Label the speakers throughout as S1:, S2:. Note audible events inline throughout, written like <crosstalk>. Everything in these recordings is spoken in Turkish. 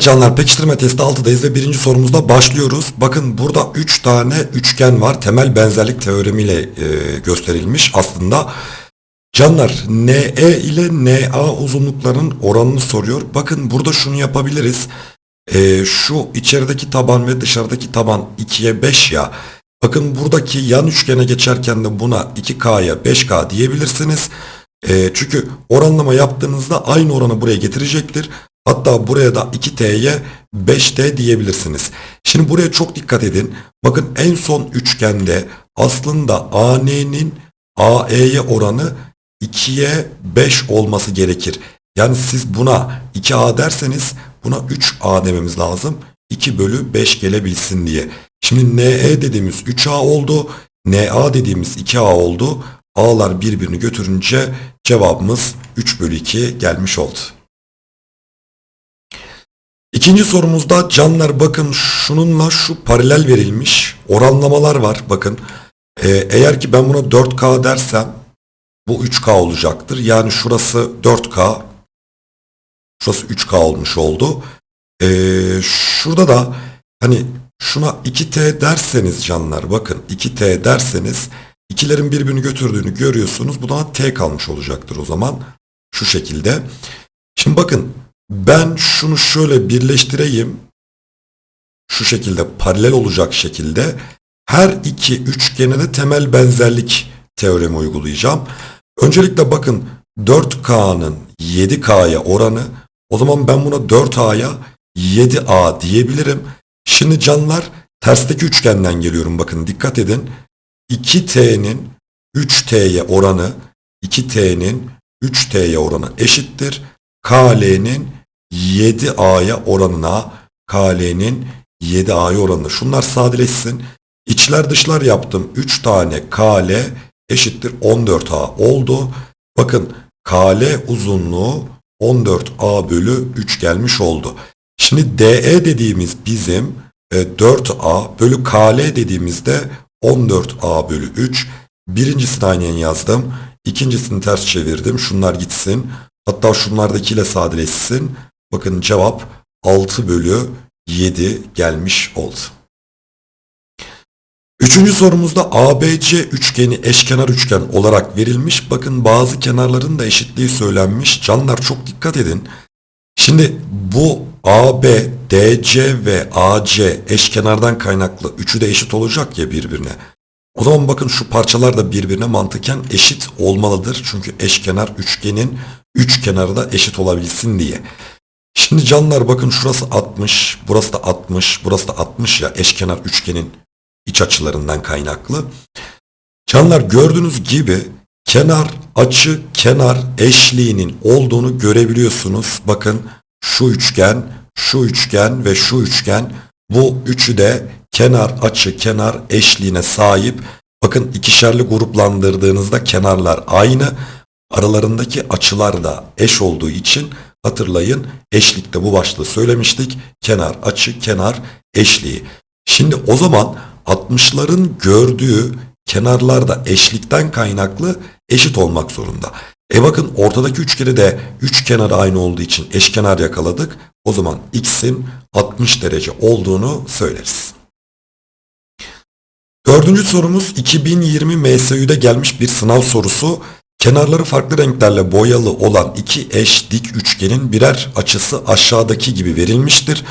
S1: Evet canlar pekiştirme testi 6'dayız ve birinci sorumuzda başlıyoruz. Bakın burada 3 tane üçgen var. Temel benzerlik teoremiyle e, gösterilmiş aslında. Canlar NE ile NA uzunluklarının oranını soruyor. Bakın burada şunu yapabiliriz. E, şu içerideki taban ve dışarıdaki taban 2'ye 5 ya. Bakın buradaki yan üçgene geçerken de buna 2K'ya 5K diyebilirsiniz. E, çünkü oranlama yaptığınızda aynı oranı buraya getirecektir. Hatta buraya da 2T'ye 5T diyebilirsiniz. Şimdi buraya çok dikkat edin. Bakın en son üçgende aslında AN'nin AE'ye oranı 2'ye 5 olması gerekir. Yani siz buna 2A derseniz buna 3A dememiz lazım. 2 bölü 5 gelebilsin diye. Şimdi NE dediğimiz 3A oldu. NA dediğimiz 2A oldu. A'lar birbirini götürünce cevabımız 3 bölü 2 gelmiş oldu. İkinci sorumuzda canlar bakın şununla şu paralel verilmiş. Oranlamalar var bakın. Ee, eğer ki ben buna 4K dersem bu 3K olacaktır. Yani şurası 4K. Şurası 3K olmuş oldu. Ee, şurada da hani şuna 2T derseniz canlar bakın 2T derseniz ikilerin birbirini götürdüğünü görüyorsunuz. Bu da T kalmış olacaktır o zaman. Şu şekilde. Şimdi bakın ben şunu şöyle birleştireyim. Şu şekilde paralel olacak şekilde her iki üçgene de temel benzerlik teoremi uygulayacağım. Öncelikle bakın 4K'nın 7K'ya oranı o zaman ben buna 4A'ya 7A diyebilirim. Şimdi canlar tersteki üçgenden geliyorum bakın dikkat edin. 2T'nin 3T'ye oranı 2T'nin 3T'ye oranı eşittir. KL'nin 7A'ya oranına KL'nin 7A'ya oranına. Şunlar sadeleşsin. İçler dışlar yaptım. 3 tane KL eşittir 14A oldu. Bakın KL uzunluğu 14A bölü 3 gelmiş oldu. Şimdi DE dediğimiz bizim 4A bölü KL dediğimizde 14A bölü 3. Birincisini aynen yazdım. İkincisini ters çevirdim. Şunlar gitsin. Hatta şunlardakiyle sadeleşsin. Bakın cevap 6 bölü 7 gelmiş oldu. Üçüncü sorumuzda ABC üçgeni eşkenar üçgen olarak verilmiş. Bakın bazı kenarların da eşitliği söylenmiş. Canlar çok dikkat edin. Şimdi bu AB, DC ve AC eşkenardan kaynaklı üçü de eşit olacak ya birbirine. O zaman bakın şu parçalar da birbirine mantıken eşit olmalıdır. Çünkü eşkenar üçgenin üç kenarı da eşit olabilsin diye. Şimdi canlar bakın şurası 60, burası da 60, burası da 60 ya eşkenar üçgenin iç açılarından kaynaklı. Canlar gördüğünüz gibi kenar açı kenar eşliğinin olduğunu görebiliyorsunuz. Bakın şu üçgen, şu üçgen ve şu üçgen bu üçü de kenar açı kenar eşliğine sahip. Bakın ikişerli gruplandırdığınızda kenarlar aynı. Aralarındaki açılar da eş olduğu için hatırlayın eşlikte bu başlığı söylemiştik. Kenar açı kenar eşliği. Şimdi o zaman 60'ların gördüğü kenarlarda eşlikten kaynaklı eşit olmak zorunda. E bakın ortadaki üçgeni de üç kenarı aynı olduğu için eşkenar yakaladık. O zaman x'in 60 derece olduğunu söyleriz. Dördüncü sorumuz 2020 MSÜ'de gelmiş bir sınav sorusu. Kenarları farklı renklerle boyalı olan iki eş dik üçgenin birer açısı aşağıdaki gibi verilmiştir.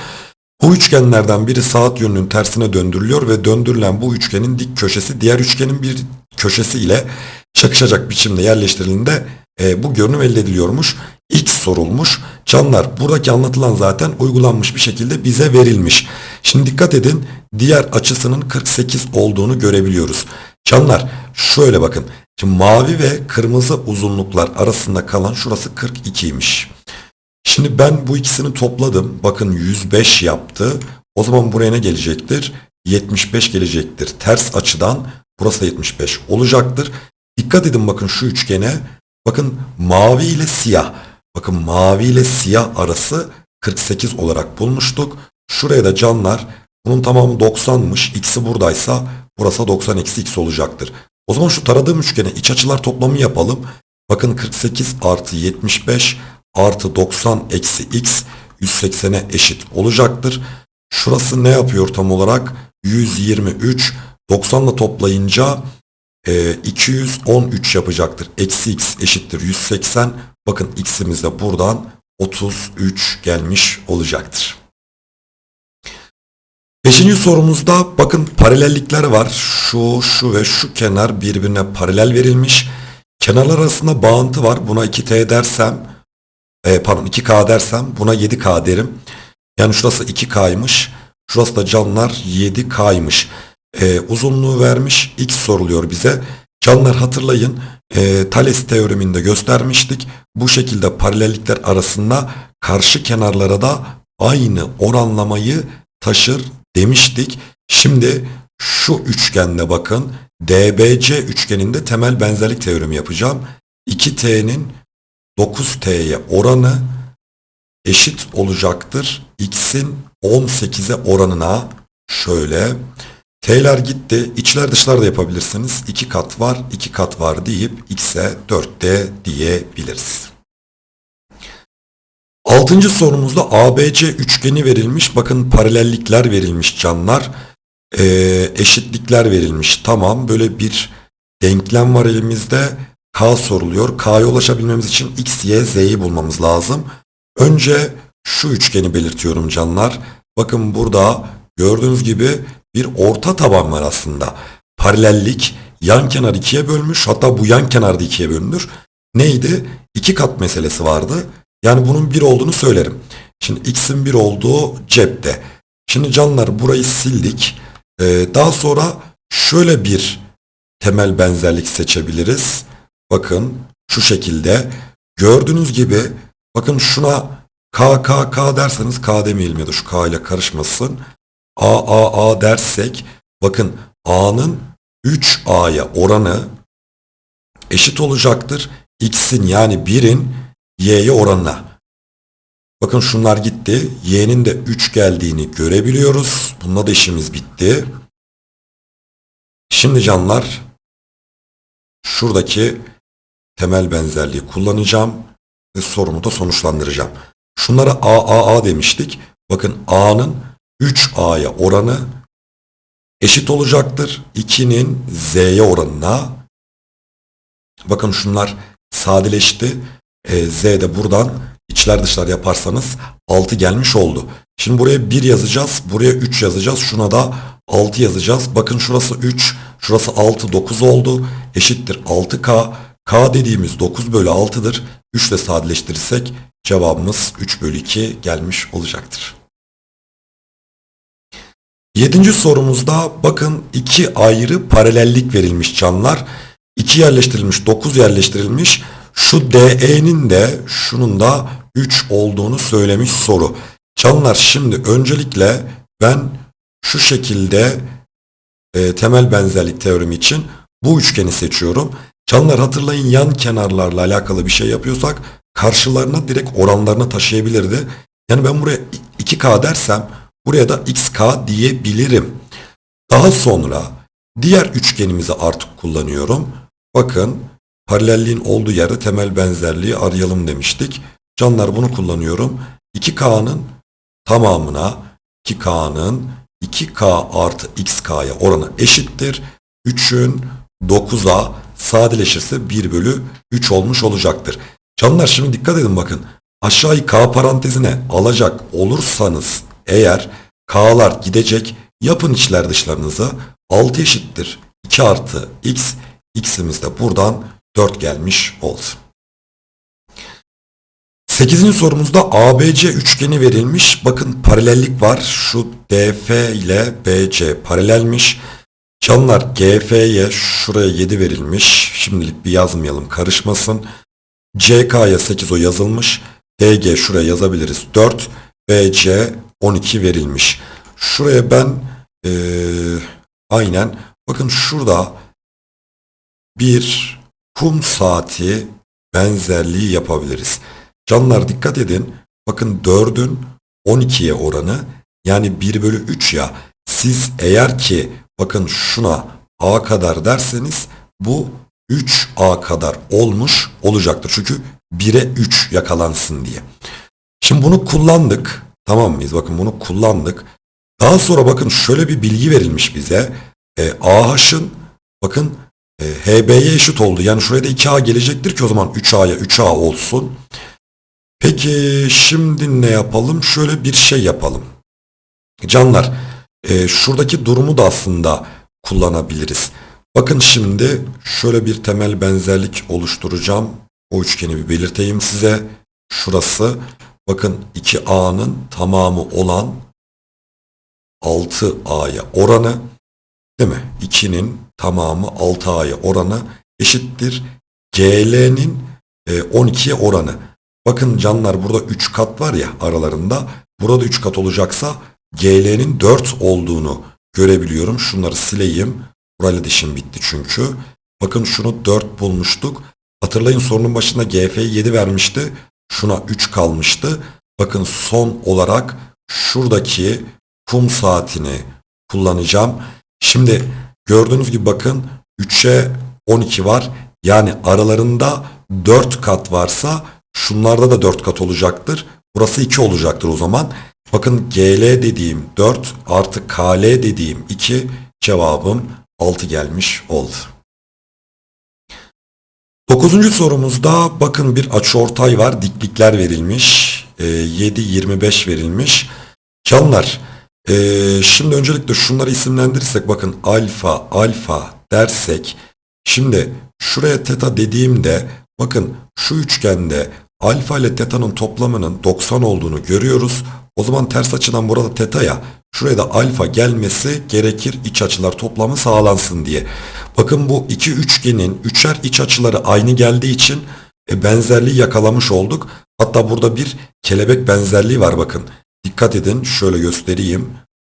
S1: Bu üçgenlerden biri saat yönünün tersine döndürülüyor ve döndürülen bu üçgenin dik köşesi diğer üçgenin bir köşesi ile çakışacak biçimde yerleştirildiğinde e, bu görünüm elde ediliyormuş. X sorulmuş. Canlar buradaki anlatılan zaten uygulanmış bir şekilde bize verilmiş. Şimdi dikkat edin diğer açısının 48 olduğunu görebiliyoruz. Canlar şöyle bakın. Şimdi mavi ve kırmızı uzunluklar arasında kalan şurası 42'ymiş. Şimdi ben bu ikisini topladım. Bakın 105 yaptı. O zaman buraya ne gelecektir? 75 gelecektir. Ters açıdan burası da 75 olacaktır. Dikkat edin bakın şu üçgene. Bakın mavi ile siyah. Bakın mavi ile siyah arası 48 olarak bulmuştuk. Şuraya da canlar bunun tamamı 90'mış. X'i buradaysa burası 90 eksi x olacaktır. O zaman şu taradığım üçgene iç açılar toplamı yapalım. Bakın 48 artı 75 artı 90 eksi x 180'e eşit olacaktır. Şurası ne yapıyor tam olarak? 123. 90'la toplayınca e, 213 yapacaktır. Eksi x eşittir 180. Bakın x'imiz de buradan 33 gelmiş olacaktır. Beşinci sorumuzda bakın paralellikler var. Şu, şu ve şu kenar birbirine paralel verilmiş. Kenarlar arasında bağıntı var. Buna 2t dersem, e, pardon 2k dersem buna 7k derim. Yani şurası 2k'ymış. Şurası da canlar 7k'ymış. E, uzunluğu vermiş. X soruluyor bize. Canlar hatırlayın. E, Thales teoreminde göstermiştik. Bu şekilde paralellikler arasında karşı kenarlara da aynı oranlamayı taşır demiştik. Şimdi şu üçgende bakın DBC üçgeninde temel benzerlik teoremi yapacağım. 2T'nin 9T'ye oranı eşit olacaktır. X'in 18'e oranına şöyle T'ler gitti. İçler dışlar da yapabilirsiniz. 2 kat var, 2 kat var deyip X'e 4D diyebiliriz. Altıncı sorumuzda ABC üçgeni verilmiş. Bakın paralellikler verilmiş canlar. Ee, eşitlikler verilmiş. Tamam böyle bir denklem var elimizde. K soruluyor. K'ya ulaşabilmemiz için X, Y, Z'yi bulmamız lazım. Önce şu üçgeni belirtiyorum canlar. Bakın burada gördüğünüz gibi bir orta taban var aslında. Paralellik yan kenar ikiye bölmüş. Hatta bu yan kenar da ikiye bölünür. Neydi? İki kat meselesi vardı. Yani bunun bir olduğunu söylerim. Şimdi x'in bir olduğu cepte. Şimdi canlar burayı sildik. Ee, daha sonra şöyle bir temel benzerlik seçebiliriz. Bakın şu şekilde. Gördüğünüz gibi bakın şuna k k k derseniz k demeyelim ya da şu k ile karışmasın. A a a dersek bakın a'nın 3a'ya oranı eşit olacaktır. x'in yani 1'in y'ye oranına. Bakın şunlar gitti. Y'nin de 3 geldiğini görebiliyoruz. Bununla da işimiz bitti. Şimdi canlar şuradaki temel benzerliği kullanacağım ve sorumu da sonuçlandıracağım. Şunlara A, A, A demiştik. Bakın A'nın 3A'ya oranı eşit olacaktır. 2'nin Z'ye oranına. Bakın şunlar sadeleşti. E, Z de buradan içler dışlar yaparsanız 6 gelmiş oldu. Şimdi buraya 1 yazacağız. Buraya 3 yazacağız. Şuna da 6 yazacağız. Bakın şurası 3. Şurası 6. 9 oldu. Eşittir 6K. K dediğimiz 9 bölü 6'dır. 3 ile sadeleştirirsek cevabımız 3 bölü 2 gelmiş olacaktır. Yedinci sorumuzda bakın iki ayrı paralellik verilmiş canlar. 2 yerleştirilmiş, 9 yerleştirilmiş. Şu DE'nin de şunun da 3 olduğunu söylemiş soru. Canlar şimdi öncelikle ben şu şekilde e, temel benzerlik teoremi için bu üçgeni seçiyorum. Canlar hatırlayın yan kenarlarla alakalı bir şey yapıyorsak karşılarına direkt oranlarına taşıyabilirdi. Yani ben buraya 2K dersem buraya da XK diyebilirim. Daha sonra diğer üçgenimizi artık kullanıyorum. Bakın paralelliğin olduğu yerde temel benzerliği arayalım demiştik. Canlar bunu kullanıyorum. 2K'nın tamamına 2K'nın 2K artı XK'ya oranı eşittir. 3'ün 9'a sadeleşirse 1 bölü 3 olmuş olacaktır. Canlar şimdi dikkat edin bakın. Aşağıyı K parantezine alacak olursanız eğer K'lar gidecek yapın içler dışlarınızı 6 eşittir 2 artı X X'imiz de buradan 4 gelmiş oldu. 8. sorumuzda ABC üçgeni verilmiş. Bakın paralellik var. Şu DF ile BC paralelmiş. Canlar GF'ye şuraya 7 verilmiş. Şimdilik bir yazmayalım karışmasın. CK'ya 8 o yazılmış. DG şuraya yazabiliriz 4. BC 12 verilmiş. Şuraya ben ee, aynen bakın şurada bir kum saati benzerliği yapabiliriz. Canlar dikkat edin. Bakın 4'ün 12'ye oranı yani 1 bölü 3 ya. Siz eğer ki bakın şuna A kadar derseniz bu 3A kadar olmuş olacaktır. Çünkü 1'e 3 yakalansın diye. Şimdi bunu kullandık. Tamam mıyız? Bakın bunu kullandık. Daha sonra bakın şöyle bir bilgi verilmiş bize. E, AH'ın bakın e, HB'ye eşit oldu. Yani şuraya da 2A gelecektir ki o zaman 3A'ya 3A olsun. Peki şimdi ne yapalım? Şöyle bir şey yapalım. Canlar e, şuradaki durumu da aslında kullanabiliriz. Bakın şimdi şöyle bir temel benzerlik oluşturacağım. O üçgeni bir belirteyim size. Şurası bakın 2A'nın tamamı olan 6A'ya oranı değil mi? 2'nin tamamı 6A'ya oranı eşittir. GL'nin e, 12'ye oranı. Bakın canlar burada 3 kat var ya aralarında. Burada 3 kat olacaksa GL'nin 4 olduğunu görebiliyorum. Şunları sileyim. Burayla dişim bitti çünkü. Bakın şunu 4 bulmuştuk. Hatırlayın sorunun başında GF'yi 7 vermişti. Şuna 3 kalmıştı. Bakın son olarak şuradaki kum saatini kullanacağım. Şimdi gördüğünüz gibi bakın 3'e 12 var. Yani aralarında 4 kat varsa şunlarda da 4 kat olacaktır. Burası 2 olacaktır o zaman. Bakın GL dediğim 4 artı KL dediğim 2 cevabım 6 gelmiş oldu. Dokuzuncu sorumuzda bakın bir açıortay var. Diklikler verilmiş. E, 7, 25 verilmiş. Canlar e, şimdi öncelikle şunları isimlendirirsek bakın alfa, alfa dersek şimdi şuraya teta dediğimde bakın şu üçgende alfa ile teta'nın toplamının 90 olduğunu görüyoruz. O zaman ters açıdan burada teta ya şuraya da alfa gelmesi gerekir iç açılar toplamı sağlansın diye. Bakın bu iki üçgenin üçer iç açıları aynı geldiği için e, benzerliği yakalamış olduk. Hatta burada bir kelebek benzerliği var bakın. Dikkat edin şöyle göstereyim.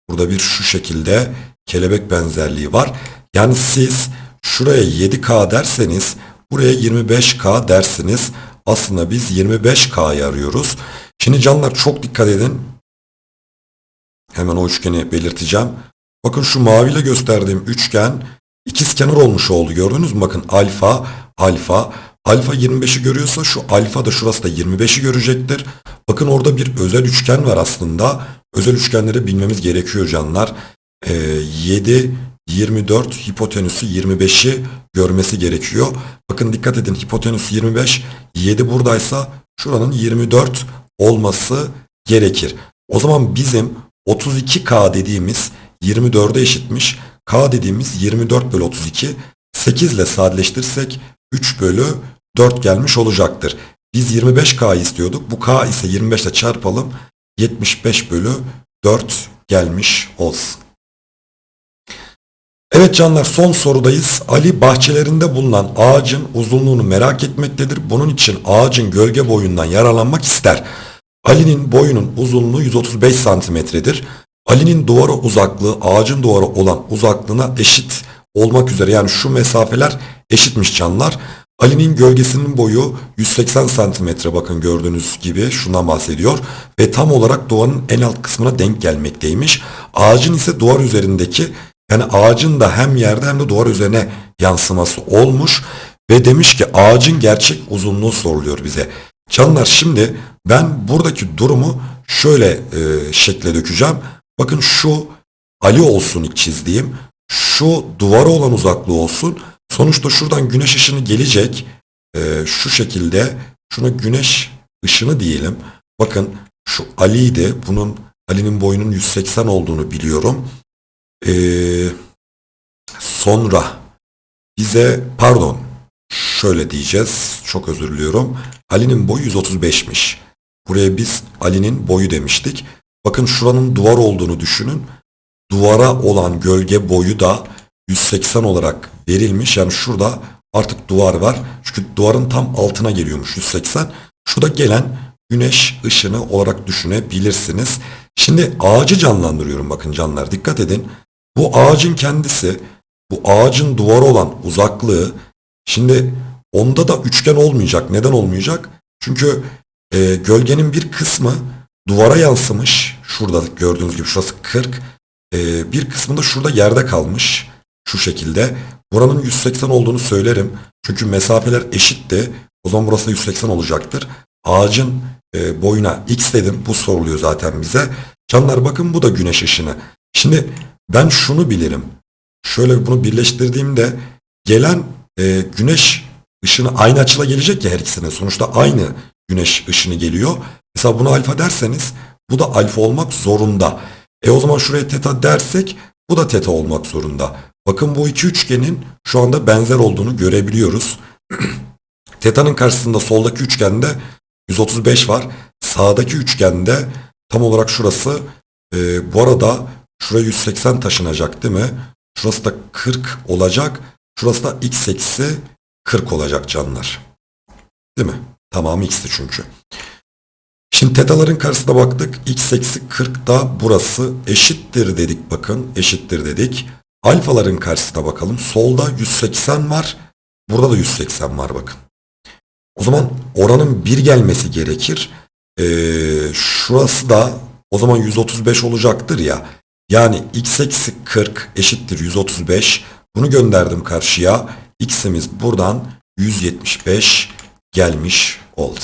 S1: Burada bir şu şekilde kelebek benzerliği var. Yani siz şuraya 7K derseniz buraya 25K dersiniz. Aslında biz 25K'yı arıyoruz. Şimdi canlar çok dikkat edin. Hemen o üçgeni belirteceğim. Bakın şu maviyle gösterdiğim üçgen ikizkenar olmuş oldu. Gördünüz mü? Bakın alfa, alfa. Alfa 25'i görüyorsa şu alfa da şurası da 25'i görecektir. Bakın orada bir özel üçgen var aslında. Özel üçgenleri bilmemiz gerekiyor canlar. Ee, 7, 24, hipotenüsü 25'i görmesi gerekiyor. Bakın dikkat edin hipotenüs 25, 7 buradaysa şuranın 24 olması gerekir. O zaman bizim 32K dediğimiz 24'e eşitmiş. K dediğimiz 24 bölü 32. 8 ile sadeleştirsek 3 bölü 4 gelmiş olacaktır. Biz 25K istiyorduk. Bu K ise 25 ile çarpalım. 75 bölü 4 gelmiş olsun. Evet canlar son sorudayız. Ali bahçelerinde bulunan ağacın uzunluğunu merak etmektedir. Bunun için ağacın gölge boyundan yararlanmak ister. Ali'nin boyunun uzunluğu 135 santimetredir. Ali'nin duvara uzaklığı ağacın duvara olan uzaklığına eşit olmak üzere yani şu mesafeler eşitmiş canlar. Ali'nin gölgesinin boyu 180 santimetre bakın gördüğünüz gibi şundan bahsediyor. Ve tam olarak duvarın en alt kısmına denk gelmekteymiş. Ağacın ise duvar üzerindeki yani ağacın da hem yerde hem de duvar üzerine yansıması olmuş. Ve demiş ki ağacın gerçek uzunluğu soruluyor bize. Canlar şimdi ben buradaki durumu şöyle e, şekle dökeceğim. Bakın şu Ali olsun çizdiğim. Şu duvara olan uzaklığı olsun. Sonuçta şuradan güneş ışını gelecek. E, şu şekilde şuna güneş ışını diyelim. Bakın şu Ali'ydi. Bunun Ali'nin boyunun 180 olduğunu biliyorum. E, sonra bize pardon şöyle diyeceğiz. Çok özür diliyorum. Ali'nin boyu 135'miş. Buraya biz Ali'nin boyu demiştik. Bakın şuranın duvar olduğunu düşünün. Duvara olan gölge boyu da 180 olarak verilmiş. Yani şurada artık duvar var. Çünkü duvarın tam altına geliyormuş 180. Şurada gelen güneş ışını olarak düşünebilirsiniz. Şimdi ağacı canlandırıyorum bakın canlar dikkat edin. Bu ağacın kendisi, bu ağacın duvara olan uzaklığı şimdi onda da üçgen olmayacak. Neden olmayacak? Çünkü e, gölgenin bir kısmı duvara yansımış. Şurada gördüğünüz gibi şurası 40. E, bir kısmı da şurada yerde kalmış. Şu şekilde. Buranın 180 olduğunu söylerim. Çünkü mesafeler eşitti. O zaman burası da 180 olacaktır. Ağacın e, boyuna x dedim. Bu soruluyor zaten bize. Canlar bakın bu da güneş ışını. Şimdi ben şunu bilirim. Şöyle bunu birleştirdiğimde gelen e, güneş ışını aynı açıyla gelecek ya her ikisine. Sonuçta aynı güneş ışını geliyor. Mesela bunu alfa derseniz bu da alfa olmak zorunda. E o zaman şuraya teta dersek bu da teta olmak zorunda. Bakın bu iki üçgenin şu anda benzer olduğunu görebiliyoruz. <clears throat> Teta'nın karşısında soldaki üçgende 135 var. Sağdaki üçgende tam olarak şurası e, bu arada şuraya 180 taşınacak değil mi? Şurası da 40 olacak. Şurası da x eksi 40 olacak canlar. Değil mi? Tamamı x'ti çünkü. Şimdi tetaların karşısına baktık. x eksi 40 da burası eşittir dedik bakın. Eşittir dedik. Alfaların karşısına bakalım. Solda 180 var. Burada da 180 var bakın. O zaman oranın 1 gelmesi gerekir. Ee, şurası da o zaman 135 olacaktır ya. Yani x eksi 40 eşittir 135. Bunu gönderdim karşıya. X'imiz buradan 175 gelmiş oldu.